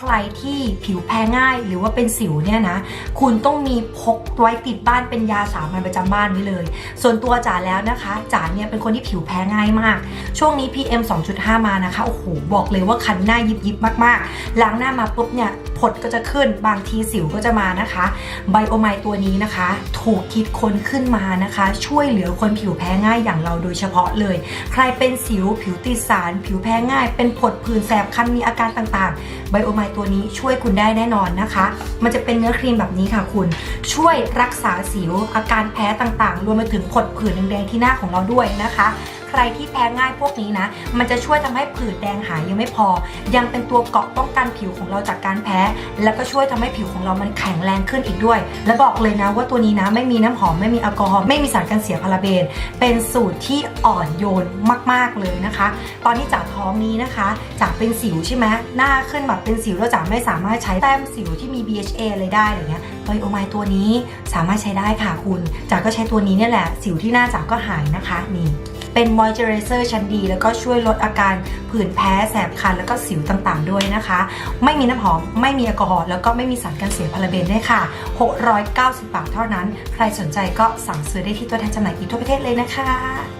ใครที่ผิวแพ้ง่ายหรือว่าเป็นสิวเนี่ยนะ คุณต้องมีพกไว้ติดบ้านเป็นยาสามัญประจำบ้านไว้เลย ส่วนตัวจ๋าแล้วนะคะจ๋าเนี่ยเป็นคนที่ผิวแพ้ง่ายมาก ช่วงนี้ PM 2.5 มานะคะโอ้โหบอกเลยว่าคันหน้ายิบยิบมากๆล้างหน้ามาปุ๊บเนี่ย ผดก็จะขึ้นบางทีสิวก็จะมานะคะไบโอไมตัวนี้นะคะ ถูกคิดค้นขึ้นมานะคะ ช่วยเหลือคนผิวแพ้ง่ายอย่างเราโดยเฉพาะเลย ใครเป็นสิวผิวติดสาร ผิวแพ้ง่าย เป็นผดผื่นแสบคันมีอาการต่างๆไบโอไมตัวนี้ช่วยคุณได้แน่นอนนะคะ มันจะเป็นเนื้อครีมแบบนี้ค่ะคุณ ช่วยรักษาสิวอาการแพ้ต่างๆ รวมไปถึงผดผื่นแดงๆที่หน้าของเราด้วยนะคะ ใครที่แพ้ง่ายพวกนี้นะ มันจะช่วยทำให้ผื่นแดงหายยังไม่พอ ยังเป็นตัวเกาะป้องกันผิวของเราจากการแพ้ แล้วก็ช่วยทำให้ผิวของเรามันแข็งแรงขึ้นอีกด้วย และบอกเลยนะว่าตัวนี้นะไม่มีน้ำหอมไม่มีแอลกอฮอล์ไม่มีสารกันเสียพาราเบน เป็นสูตรที่อ่อนโยนมาก ๆเลยนะคะ ตอนที่จากท้องนี้นะคะ จากเป็นสิวใช่ไหมหน้าขึ้นแบบเป็นสิวแล้วจากไม่สามารถใช้แต้มสิวที่มี BHA อะไรได้อะไรเงี้ยไบโอไมตัวนี้สามารถใช้ได้ค่ะคุณจากก็ใช้ตัวนี้เนี่ยแหละ สิวที่หน้าจากก็หายนะคะนี่ เป็นมอยเจอไรเซอร์ชั้นดี แล้วก็ช่วยลดอาการผื่นแพ้แสบคันแล้วก็สิวต่างๆด้วยนะคะ ไม่มีน้ำหอม ไม่มีแอลกอฮอล์แล้วก็ไม่มีสารกันเสียพาราเบนด้วยค่ะ 690 บาทเท่านั้น ใครสนใจก็สั่งซื้อได้ที่ตัวแทนจำหน่ายอีกทั่วประเทศเลยนะคะ